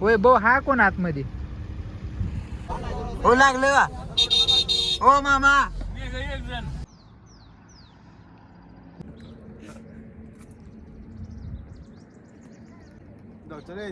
वैभव हा कोण आतमध्ये? हो लागलं का? हो मामा. पुढे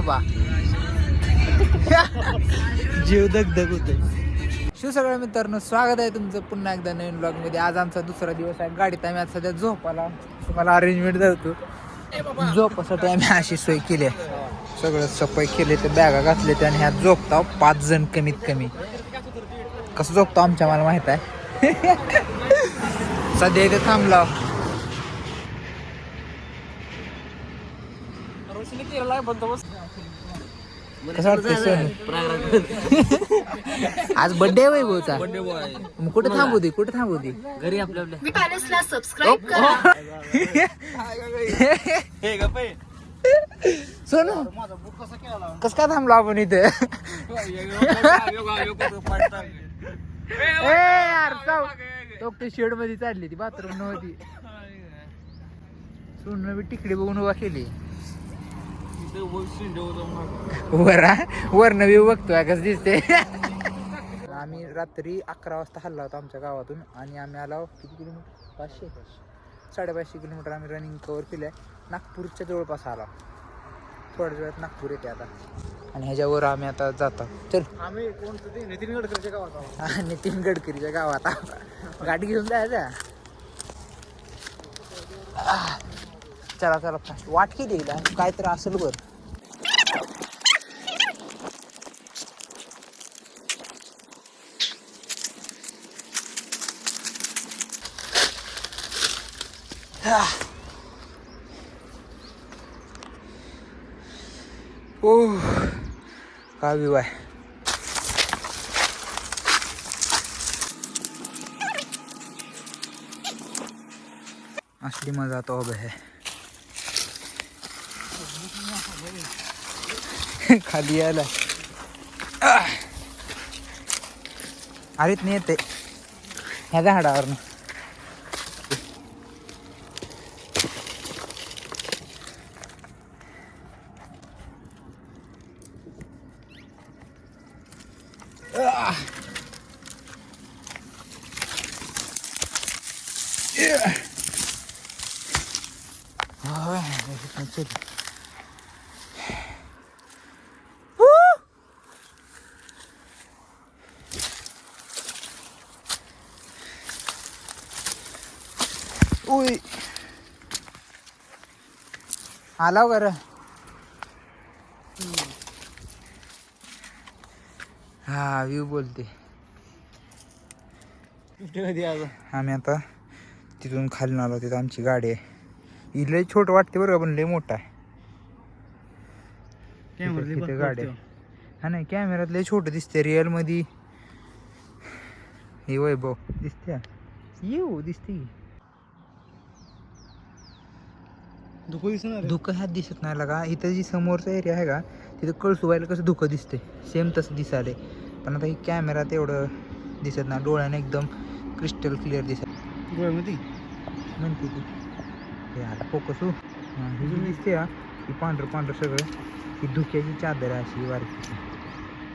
बाबा. जीव दग दग होते शिव सगळ्या मित्रांनो स्वागत आहे तुमचं पुन्हा एकदा नवीन ब्लॉगमध्ये. आज आमचा दुसरा दिवस आहे. गाडीत आम्ही आज सध्या झोपाला तुम्हाला अरेंजमेंट करतो झोपासाठी आम्ही अशी सोय केली आहे. सगळं सफाई केले ते बॅगा घातले ते आणि ह्यात झोपता पाच जण कमीत कमी. कसं झोपतो आमच्या मला माहीत आहे. सध्या इथे थांबला कसं वाटतंय सोनू आज बर्थडे आहे भाऊचा. मग कुठे थांबू दे कुठे थांबू दे? घरी आपल्या आपल्या. मी पॅलेसला सबस्क्राईब करा. सोनू कस काय थांबलो आपण इथे? ए यार तो शेडमध्ये चालली ती बाथरूम नव्हती. सोनू बी तिकडे बघून उभा केली. वरा वरनं बी बघतोय कसं दिसते आम्ही रात्री अकरा वाजता हल्ला होता आमच्या गावातून आणि आम्ही आलो किती किलोमीटर? पाचशे. साडेपाचशे किलोमीटर आम्ही रनिंग कवर केलंय. नागपूरच्या जवळपास आलो. थोड्याच वेळात नागपूर येते आता. आणि ह्याच्यावर आम्ही आता जातो. चल. आम्ही कोणतं ते नितीन गडकरीच्या गावात. हा, नितीन गडकरीच्या गावात गाडी घेऊन जायचं. आह, चला चला फास्ट वाट किती येईल काय तर असेल बर. ओ काय बी बाय. असली मजा तो अब है. खाली यायला. आह. नाही येते. ह्या झाडावरनं. होय, इथनं चल. उई आला हो गर हा व्यू बोलते. आम्ही आता तिथून खाली आलो तिथं आमची गाडी आहे. ही लय छोट वाटते बरं का पण लय मोठा आहे. गाडी आहे. हा नाही कॅमेऱ्यात लय छोट दिसते रिअलमध्ये हे वैभव दिसते येऊ दिसते. की. धुकं ह्यात दिसत नाही लागा. इथं जी समोरचा एरिया आहे का तिथं कळसुबायला कसं धुकं दिसते सेम तसं दिसाले पण आता ही कॅमेरात एवढं दिसत नाही. डोळ्याने एकदम क्रिस्टल क्लिअर दिसत. म्हणते ती. हे आता फोकस हो. हां ही जी दिसते हा ही पांढरं पांढरं सगळं ही धुक्याची चादर आहे अशी वारकीची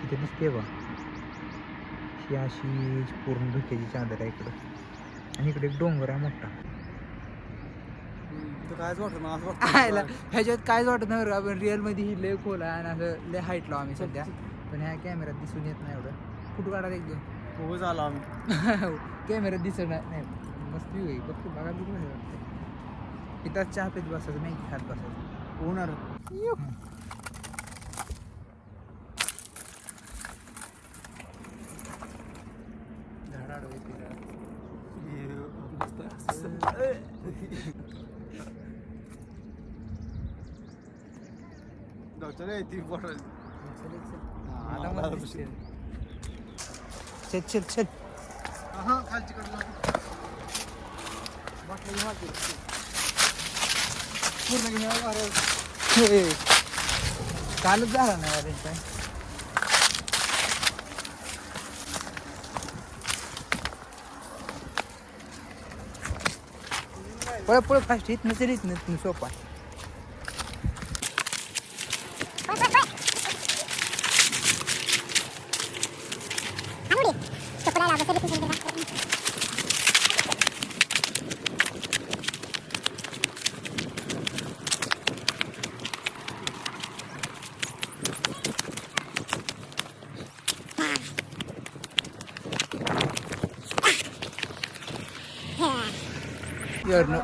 इथे दिसते बा ही अशी पूर्ण धुक्याची चादर आहे इकडं. आणि इकडे एक डोंगर आहे मोठा. कायच वाटत ना असं आयला ह्याच्यात कायच वाटत नाही बरं आपण रिअलमध्ये ही लय खोल आहे आणि असं लय हाईट लाव आम्ही सध्या. पण ह्या कॅमेऱ्यात दिसून येत नाही एवढं. फोटो काढायला एक दोन? वाटत झाला आम्ही. कॅमेऱ्यात दिसत नाही नाही. मस्त व्ह्यू आहे बघ बघा बघ वाटतं इथं चहा पेत बसायचं मॅगी खात बसायचं. होणार. आता दिसते. चल हे, कालच झाला नाही त्यांचा पळ पळ फास्ट इथनं चल इथनं इथनं सोपा.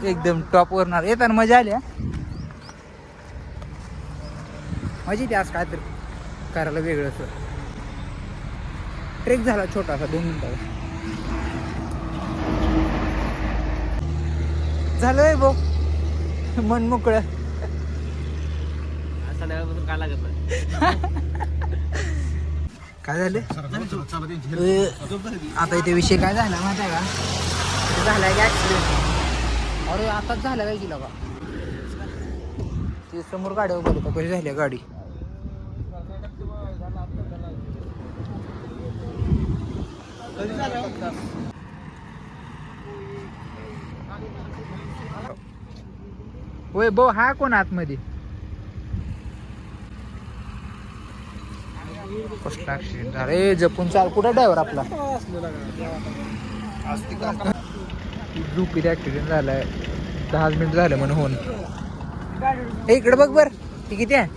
एकदम टॉप वरणार. येताना मजा आली मजा येते आज काय तर करायला वेगळं असं ट्रेक झाला छोटासा दोन मिनिटाचा झालंय भाऊ मन मोकळं. काय लागत काय झालं आता इथे विषय काय झाला माहिती आहे का? झालाय का ऍक्सिडेंट अरे आताच झाला काय गेला का ते समोर गाडी उभं होतं कशी झाली आहे गाडी? होय भाऊ हा कोण आतमध्ये? कसला ऍक्सिडेंट झाला. ए जपून चाल. कुठं ड्रायव्हर आपला? झोपीत ऍक्सिडेंट झालाय. दहा मिनिट झालं म्हणून होऊन. इकडे बघ बर. ती किती आहे?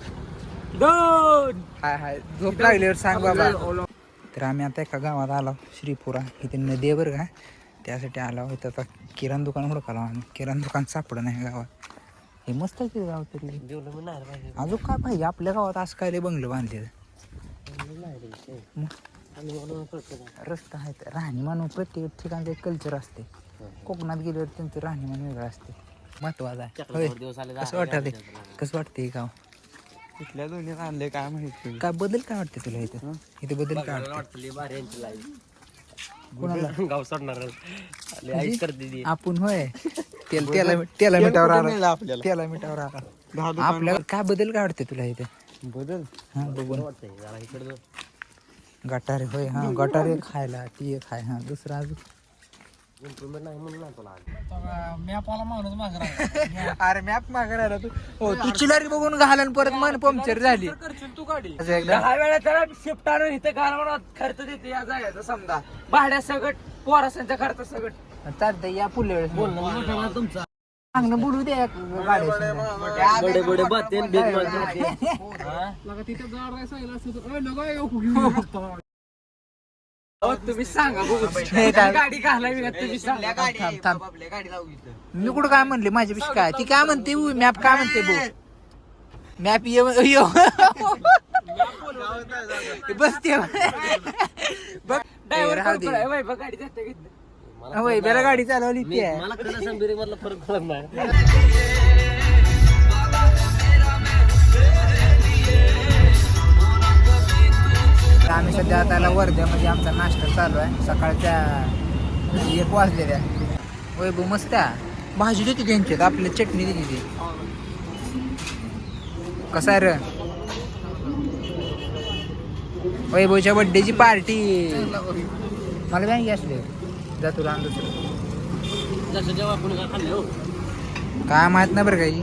दोन! हाय हाय. झोप लागल्यावर सांग बाबा. तर आम्ही आता एका गावात आलो श्रीपुरा. इथे नदी आहे का. त्यासाठी आलो इथं आता किराणा दुकान हुडकालो आम्ही किराणा दुकान सापडं नाही गावात. हे मस्त आहे ते गाव तरी अजून काय पाहिजे? आपल्या गावात असं काय रे बंगलं बांधलेलं? रस्ता आहे राहणीमान प्रत्येक ठिकाणचं एक कल्चर असते. कोकणात गेल्यावर त्यांचं राहणीमान वेगळं असते. महत्वाचं आहे. होय. दिवस कसं वाटतं कसं वाटते गाव? कुठल्या दोन्ही आणले काय माहिती काय बदल काय वाटते तुला इथं? इथे बदल काय वाटते कोणाला? गाव सोडणार म्हणजे? आपण होय. तेल त्याला त्याला मिठावर आला. त्याला मिठावर आला. आपल्याला काय बदल काय वाटते तुला इथे? बदल? हा बघून. गटारे होय हा गटारे खायला ती एक खाय हा दुसरा अजून? इम्प्रुव्हमेंट नाही म्हणून नाही तुला अरे मॅप मागे राहिला तू हो तू चिलारी बघून घाला आणि परत मन पंक्चर झाली तू गाडी असं एकदा दहा वेळा त्याला शिफ्ट आणून इथे घालवण्यात खर्च देते या जायचा समजा भाड्या सगट पोरासांचा खर्च सगट चालतंय या पुढल्या वेळेस बोलणं तुमचा बडे बिग तुम्ही सांगा बघू. हे? गाडी घालावी तुम्ही सांगा. थांब थांब. मी कुठं काय म्हणले? माझ्या विषय काय? ती काय म्हणते? मॅप काय म्हणते भाऊ मॅप ये यो बसते. बघ. ए, राहू दे. ड्रायव्हर गाडी जाते घेतली होय बेला गाडी चालवली ती आहे. मला संबिरी मधला फरक कळत नाही. आम्ही सध्या आता वर्ध्यामध्ये आमचा नाश्ता चालू आहे. सकाळच्या एक वाजलेल्या भाऊ मस्त भाजी देते त्यांच्यात आपल्या चटणी देते ती कसा आहे रे? वैभवच्या बड्डेची पार्टी मला बँक असले. जा तुला काय हो. काय माहीत नाही बरं काही.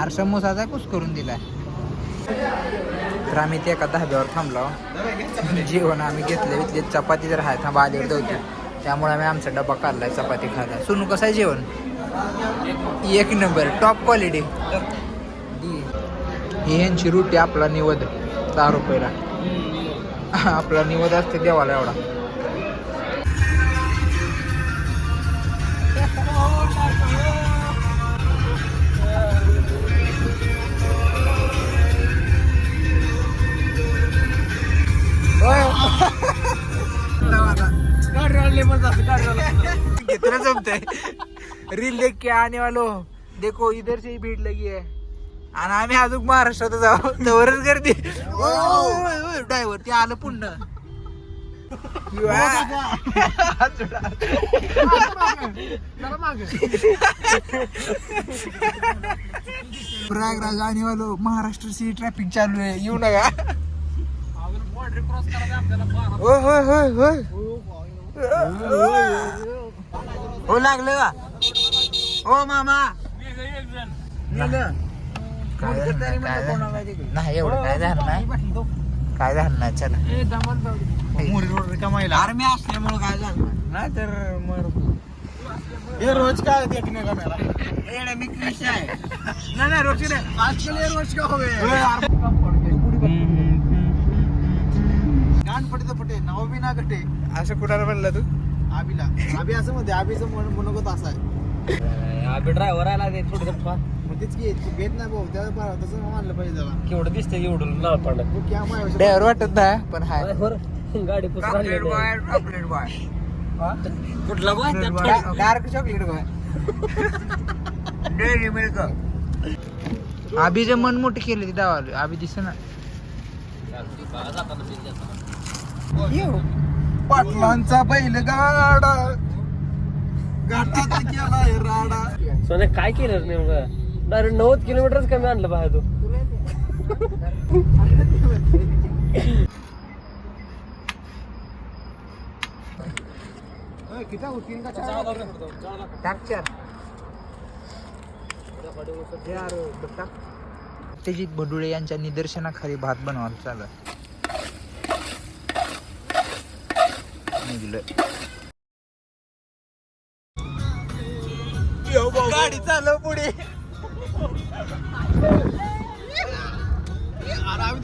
अरे समोसाचा कुस करून दिलाय. तर आम्ही ते एका धाब्यावर थांबलो. जेवण आम्ही घेतले इथले चपाती जर आहे थांबा आल्यावर दवते त्यामुळे आम्ही आमचा डबा काढलाय चपाती खायला. सोनू कसं आहे जेवण? एक नंबर टॉप क्वालिटी ही यांची रोटी आपला निवद दहा रुपयाला. आपला निवद असते देवाला एवढा. जमते रील देख के आने वालों. देखो इधर से ही भीड़ लगी है. आणि आम्ही अजून महाराष्ट्रात जाऊ तवरच गर्दी. ड्रायव्हर ते आलं पुन्हा. प्रयागराज आणि वालो. महाराष्ट्र सी ट्रॅफिक चालू आहे. येऊ नका. बॉर्डर क्रॉस करायचं आपल्याला. बारा होय होय होय. होय हो लागलं का? हो मामा. नाही, काय झालं नाही. नाही एवढं काय झालं नाही? काय झालं नाही? चला. आर्मी असल्यामुळे काय झालं नाही? तर हे रोज काय मी क्रिश आहे. नाही नाही रोज नाही. आजकाल हे रोज का हवे? गाण पडते पटे नाव बी ना कटे असं कुणाला म्हणलं तू? आबीला. आबी असं म्हणते आबीचं मन मनोगत असं आहे. अबे ड्रायव्हर आला ते थोडं मग तेच की तू घेत नाही भाऊ त्याला बरं तसं मानलं पाहिजे त्याला. केवढं दिसतंय एवढं तू क्या माय ड्रायव्हर वाटत नाही पण हाय. गाडी पुसून आणली चॉकलेट बॉय चॉकलेट बॉय कुठला boy dark chocolate boy dairy milk आबीचे मन मोठे केले ते दावाले आबी दिसे ना पाटलांचा बैल गाडा गाठात केलाय राडा. सोने काय केलं रे नेमकं? डायरेक्ट नव्वद किलोमीटरच कमी आणलं बाहेर तू. तेजित बडुळे यांच्या निदर्शनाखाली भात बनवायला चालू निघलं गाडी चालव पुढे. अरे आम्ही